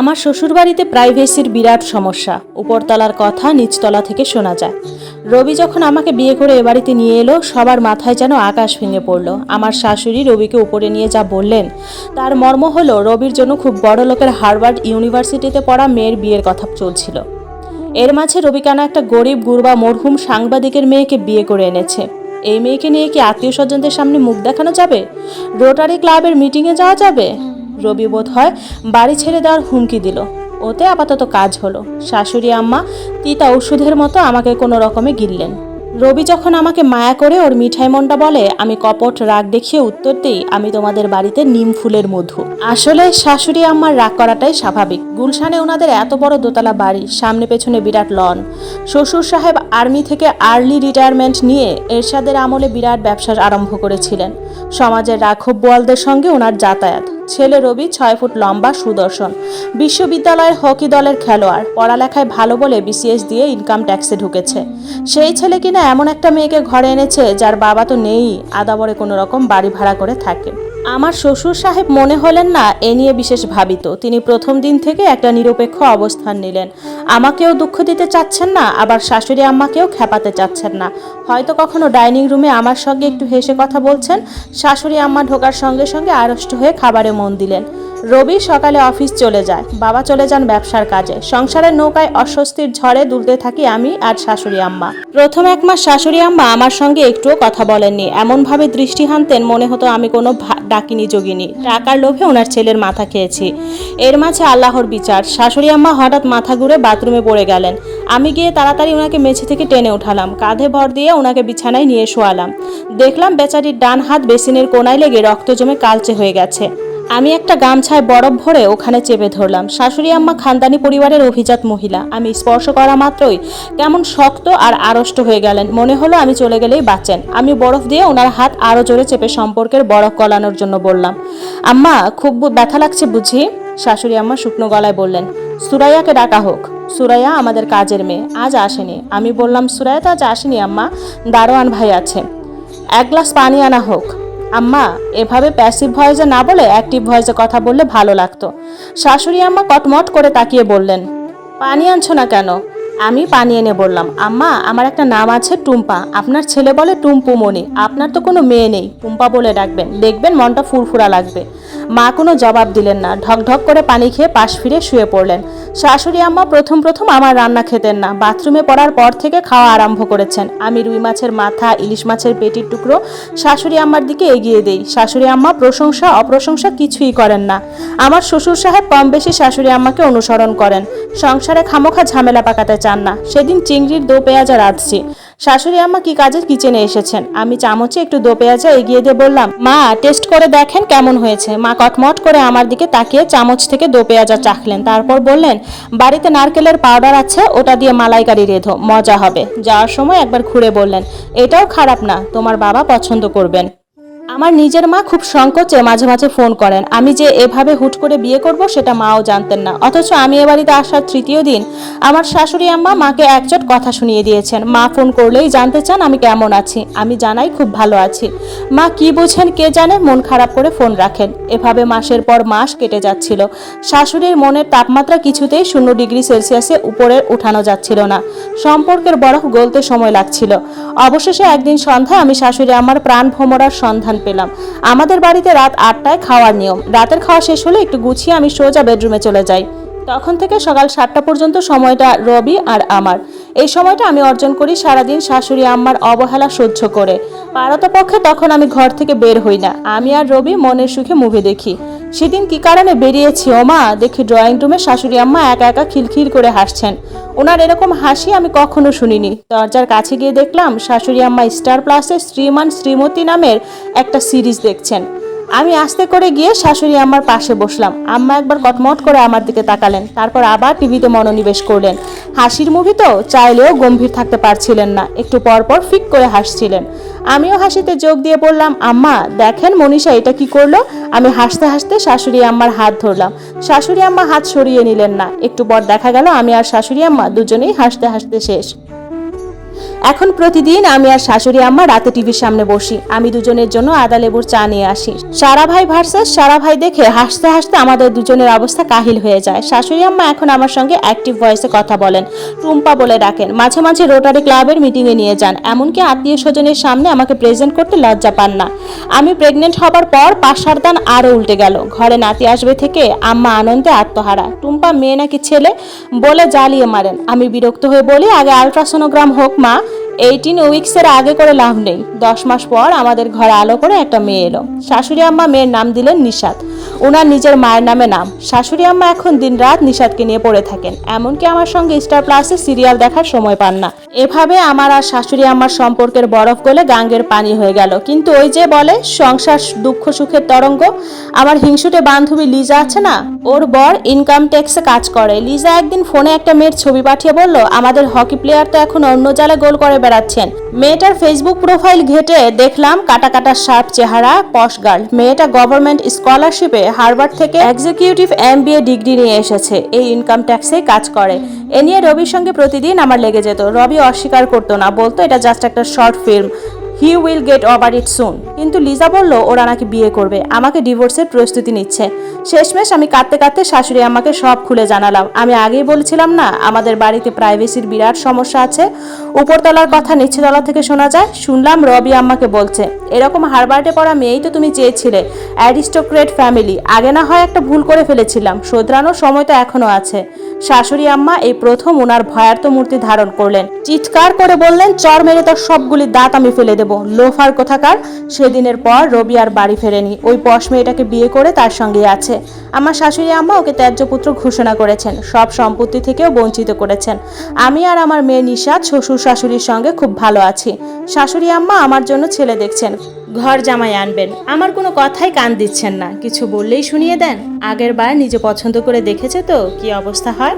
আমার শ্বশুরবাড়িতে প্রাইভেসির বিরাট সমস্যা। উপরতলার কথা নিচতলা থেকে শোনা যায়। রবি যখন আমাকে বিয়ে করে এ বাড়িতে নিয়ে এলো, সবার মাথায় যেন আকাশ ভেঙে পড়ল। আমার শাশুড়ি রবিকে উপরে নিয়ে যা বললেন, তার মর্ম হলো রবির জন্য খুব বড় লোকের হার্ভার্ড ইউনিভার্সিটিতে পড়া মেয়ের বিয়ের কথা চলছিল। এর মাঝে রবিকানা একটা গরিব, গুরবা, মরহুম সাংবাদিকের মেয়েকে বিয়ে করে এনেছে। এই মেয়েকে নিয়ে কি আত্মীয় স্বজনদের সামনে মুখ দেখানো যাবে? রোটারি ক্লাবের মিটিংয়ে যাওয়া যাবে? রবি বোধ হয় বাড়ি ছেড়ে দেওয়ার হুমকি দিল। ওতে আপাতত কাজ হলো। শাশুড়ি, আম্মা, তিতা ওষুধের মতো আমাকে কোনো রকমে গিললেন। রবি যখন আমাকে মায়া করে ওর মিঠাই মনটা বলে, আমি কপট রাগ দেখিয়ে উত্তর দিই, আমি তোমাদের বাড়িতে নিম ফুলের মধু। আসলে শাশুড়ি, আম্মার রাগ করাটাই স্বাভাবিক। গুলশানে ওনাদের এত বড় দোতলা বাড়ি, সামনে পেছনে বিরাট লন। শ্বশুর সাহেব আর্মি থেকে আর্লি রিটায়ারমেন্ট নিয়ে এরশাদের আমলে বিরাট ব্যবসা আরম্ভ করেছিলেন। সমাজের রাঘব বোয়ালদের সঙ্গে ওনার যাতায়াত। ছেলে রবি ছয় ফুট লম্বা, সুদর্শন। বিশ্ববিদ্যালয়ের হকি দলের খেলোয়াড়। পড়ালেখায় ভালো বলে বিসিএস দিয়ে ইনকাম ট্যাক্সে ঢুকেছে। সেই ছেলে কিনা এমন একটা মেয়েকে ঘরে এনেছে, যার বাবা তো নেই। আদাবরে কোনো রকম বাড়ি ভাড়া করে থাকে। আমার শ্বশুর সাহেব মনে হলেন না এ নিয়ে বিশেষ ভাবিত। তিনি প্রথম দিন থেকে একটা নিরপেক্ষ অবস্থান নিলেন। আমাকেও দুঃখ দিতে চাচ্ছেন না, আবার শাশুড়ি আম্মাকেও খেপাতে চাচ্ছেন না। হয়তো কখনো ডাইনিং রুমে আমার সঙ্গে একটু হেসে কথা বলছেন, শাশুড়ি আম্মা ঢোকার সঙ্গে সঙ্গে আড়ষ্ট হয়ে খাবারে মন দিলেন। রবি সকালে অফিস চলে যায়। বাবা চলে যান ব্যবসার কাজে। সংসারের নৌকায় অস্বস্তির ঝড়ে দুলতে থাকি আমি আর শাশুড়ি আম্মা। প্রথম এক মাস শাশুড়ি আম্মা আমার সঙ্গে একটুও কথা বলেননি। এমনভাবে দৃষ্টি হানতেন মনে হতো আমি কোনো ডাকিনি, যোগিনী। টাকার লোভে ওনার ছেলের মাথা খেয়েছি। এর মাঝে আল্লাহর বিচার। শাশুড়ি আম্মা হঠাৎ মাথা ঘুরে বাথরুমে পড়ে গেলেন। আমি গিয়ে তাড়াতাড়ি ওনাকে মেঝে থেকে টেনে উঠালাম। কাঁধে ভর দিয়ে ওনাকে বিছানায় নিয়ে শোয়ালাম। দেখলাম বেচারির ডান হাত বেসিনের কোনায় লেগে রক্ত জমে কালচে হয়ে গেছে। আমি একটা গামছায় বরফ ভরে ওখানে চেপে ধরলাম। শাশুড়ি আম্মা খানদানি পরিবারের অভিজাত মহিলা। আমি স্পর্শ করা মাত্রই কেমন শক্ত আর আড়ষ্ট হয়ে গেলেন। মনে হলো আমি চলে গেলেই বাঁচেন। আমি বরফ দিয়ে ওনার হাত আরও জোরে চেপে সম্পর্কের বরফ গলানোর জন্য বললাম, আম্মা, খুব ব্যথা লাগছে বুঝি? শাশুড়ি আম্মা শুকনো গলায় বললেন, সুরাইয়াকে ডাকা হোক। সুরাইয়া আমাদের কাজের মেয়ে। আজ আসেনি। আমি বললাম, সুরাইয়া তো আজ আসেনি আম্মা। দারোয়ান ভাই আছে। এক গ্লাস পানি আনা হোক। আম্মা, এভাবে প্যাসিভ ভয়েসে না বলে অ্যাক্টিভ ভয়েসে কথা বললে ভালো লাগতো। শাশুড়ি আম্মা কটমট করে তাকিয়ে বললেন, পানি আনছো না কেন? আমি পানি এনে বললাম, আম্মা, আমার একটা নাম আছে টুম্পা। আপনার ছেলে বলে টুম্পুমণি আপনার তো কোনো মেয়ে নেই। টুম্পা বলে, ডাকবেন। দেখবেন মনটা ফুরফুরা লাগবে। মা কোনো জবাব দিলেন না। ঢক ঢক করে পানি খেয়ে পাশ ফিরে শুয়ে পড়লেন। শাশুড়ি আম্মা প্রথম প্রথম আমার রান্না খেতেন না। বাথরুমে পড়ার পর থেকে খাওয়া আরম্ভ করেছেন। আমি রুই মাছের মাথা, ইলিশ মাছের পেটির টুকরো শাশুড়ি আম্মার দিকে এগিয়ে দেই। শাশুড়ি আম্মা প্রশংসা, অপ্রশংসা কিছুই করেন না। আমার শ্বশুর সাহেব কম বেশি শাশুড়ি আম্মাকে অনুসরণ করেন। সংসারে খামোখা ঝামেলা পাকাতে চান না। সেদিন চিংড়ির দো পেঁয়াজা রাঁধছি। শাশুড়ি আম্মা কি কাজে কিচেনে এসেছেন? আমি চামচে একটু দো পেঁয়াজা এগিয়ে দিয়ে বললাম, মা, টেস্ট করে দেখেন কেমন হয়েছে। মা কটমট করে আমার দিকে তাকিয়ে চামচ থেকে দো পেঁয়াজা চাখলেন। তারপর বললেন, বাড়িতে নারকেলের পাউডার আছে, ওটা দিয়ে মালাইকারি রেধো, মজা হবে। যাওয়ার সময় একবার ঘুরে বললেন, এটাও খারাপ না, তোমার বাবা পছন্দ করবেন। আমার নিজের মা খুব সংকোচে মাঝে মাঝে ফোন করেন। আমি যে এভাবে হুট করে বিয়ে করব সেটা মাও জানতেন না। অথচ আমি এ বাড়িতে আসার তৃতীয় দিন আমার শাশুড়ি আম্মা মাকে একচট কথা শুনিয়ে দিয়েছেন। মা ফোন করলেই জানতে চান আমি কেমন আছি। আমি জানাই খুব ভালো আছি। মা কি বুঝেন কে জানে মন খারাপ করে ফোন রাখেন। এভাবে মাসের পর মাস কেটে যাচ্ছিল। শাশুড়ির মনের তাপমাত্রা কিছুতেই শূন্য ডিগ্রি সেলসিয়াসে উপরে উঠানো যাচ্ছিল না। সম্পর্কের বরফ গলতে সময় লাগছিল। অবশেষে একদিন সন্ধ্যায় আমি শাশুড়ি আমার প্রাণ ভোমরার সন্ধান পেলাম। আমাদের বাড়িতে রাত আটটায় খাওয়ার নিয়ম। রাতের খাওয়া শেষ হলে একটু গুছিয়ে আমি সোজা বেডরুমে চলে যাই। তখন থেকে সকাল সাতটা পর্যন্ত সময়টা রবি আর আমার। এই সময়টা আমি অর্জন করি সারাদিন শাশুড়ি আম্মার অবহেলা সহ্য করে। পারতপক্ষে তখন আমি ঘর থেকে বের হই না। আমি আর রবি মনের সুখে মুভি দেখি। সেদিন কি কারণে বেরিয়েছি, ও মা? দেখি ড্রয়িং রুমে শাশুড়ি আম্মা একা একা খিলখিল করে হাসছেন। ওনার এরকম হাসি আমি কখনো শুনিনি। দরজার কাছে গিয়ে দেখলাম শাশুড়ি আম্মা স্টার প্লাসে শ্রীমান শ্রীমতী নামের একটা সিরিজ দেখছেন। আমি আস্তে করে গিয়ে শাশুড়ি আম্মার পাশে বসলাম। আম্মা একবার কটমট করে আমার দিকে তাকালেন, তারপর আবার টিভিতে মনোনিবেশ করলেন। হাসির মুভি তো চাইলেও গম্ভীর থাকতে পারছিলেন না, একটু পর পর ফিক করে হাসছিলেন। আমিও হাসিতে যোগ দিয়ে বললাম, আম্মা, দেখেন মনীষা এটা কি করল? আমি হাসতে হাসতে শাশুড়ি আম্মার হাত ধরলাম। শাশুড়ি আম্মা হাত সরিয়ে নিলেন না। একটু পর দেখা গেল, আমি আর শাশুড়ি আম্মা দুজনেই হাসতে হাসতে শেষ। এখন প্রতিদিন আমি আর শাশুড়ি আম্মা রাতে টিভির সামনে বসি। আমি দুজনের জন্য আদা লেবুর চা নিয়ে আসি। সারা ভাই ভার্সেস, সারা ভাই দেখে হাসতে হাসতে আমাদের দুজনের অবস্থা কাহিল হয়ে যায়। শাশুড়ি আম্মা এখন আমার সঙ্গে অ্যাক্টিভ ভয়েসে কথা বলেন, টুম্পা বলে ডাকেন, মাঝে মাঝে রোটারি ক্লাবের মিটিংয়ে নিয়ে যান। এমনকি আত্মীয় স্বজনের সামনে আমাকে প্রেজেন্ট করতে লজ্জা পান না। আমি প্রেগনেন্ট হবার পর পাশার দান আরও উল্টে গেল। ঘরে নাতি আসবে থেকে আম্মা আনন্দে আত্মহারা। টুম্পা মেয়ে নাকি ছেলে বলে জ্বালিয়ে মারেন। আমি বিরক্ত হয়ে বলি, আগে আলট্রাসোনোগ্রাম হোক মা। এইটিন উইক্সের আগে করে লাভ নেই। দশ মাস পর আমাদের ঘরে আলো করে একটা মেয়ে এলো। শাশুড়ি আম্মা মেয়ের নাম দিলেন নিশাদ ওনার নিজের মায়ের নামে নাম। শাশুড়ি আম্মা এখন দিনরাত নিষাদকে নিয়ে পড়ে থাকেন। এমনকি আমার সঙ্গে স্টার প্লাসে সিরিয়াল দেখার সময় পান না। এভাবে আমার আর শাশুড়ি আম্মার সম্পর্কের বরফ গলে গাঙ্গের পানি হয়ে গেল। কিন্তু ওই যে বলে, সংসার, দুঃখ, সুখের তরঙ্গ, আমার হিংসুটে বান্ধবী লিজা আছে না? ওর বর ইনকাম ট্যাক্সে কাজ করে। লিজা একদিন ফোনে একটা মেয়ের ছবি পাঠিয়ে বলল, আমাদের হকি প্লেয়ার তো এখন অন্য জালে গোল করে বেড়াচ্ছেন। মেয়েটার ফেসবুক প্রোফাইল ঘেটে দেখলাম কাটা কাটা শার্প চেহারা পশ গার্ল মেয়েটা গভর্নমেন্ট স্কলারশিপে হার্ভার্ড থেকে এক্সিকিউটিভ এম ডিগ্রি নিয়ে এসেছে। এই ইনকাম ট্যাক্সে কাজ করে। এ নিয়ে রবির সঙ্গে প্রতিদিন আমার লেগে যেত। রবি অস্বীকার করতো না, বলতো এটা জাস্ট একটা short film. He will get over it soon কিন্তু লিজা বলল, ওরা নাকি বিয়ে করবে। আমাকে ডিভোর্সের প্রস্তুতি নিচ্ছে। শেষমেশ আমি কাঁদতে কাঁদতে শাশুড়ি আমাকে সব খুলে জানালাম। আমি আগেই বলেছিলাম না, আমাদের বাড়িতে প্রাইভেসির বিরাট সমস্যা আছে। উপরতলার কথা নিচেতলা থেকে শোনা যায়। শুনলাম রবি আম্মাকে বলছে, এরকম হারবার্টে পড়া মেয়েই তো তুমি চেয়েছিলে। Aristocrat family. আগে না হয় একটা ভুল করে ফেলেছিলাম। শোধরানোর সময় তো এখনও আছে। শাশুড়ি আম্মা এই প্রথম ওনার ভয়ার্ত মূর্তি ধারণ করলেন। চিৎকার করে বললেন, চর মেরে তোর সবগুলি দাঁত আমি ফেলে দেব। লোফার কোথাকার? সেদিনের পর রবি আর বাড়ি ফেরেনি। ওই পশ মেয়েটাকে বিয়ে করে তার সঙ্গে আছে। আমার শাশুড়ি আম্মা ওকে ত্যায্য পুত্র ঘোষণা করেছেন। সব সম্পত্তি থেকেও বঞ্চিত করেছেন। আমি আর আমার মেয়ে নিশাদ শ্বশুর শাশুড়ির সঙ্গে খুব ভালো আছি। শাশুড়ি আম্মা আমার জন্য ছেলে দেখছেন। ঘর জামাই আনবেন। আমার কোনো কথাই কান দিচ্ছেন না। কিছু বললেই শুনিয়ে দেন। আগের বার নিজে পছন্দ করে দেখেছে তো? কি অবস্থা হয়?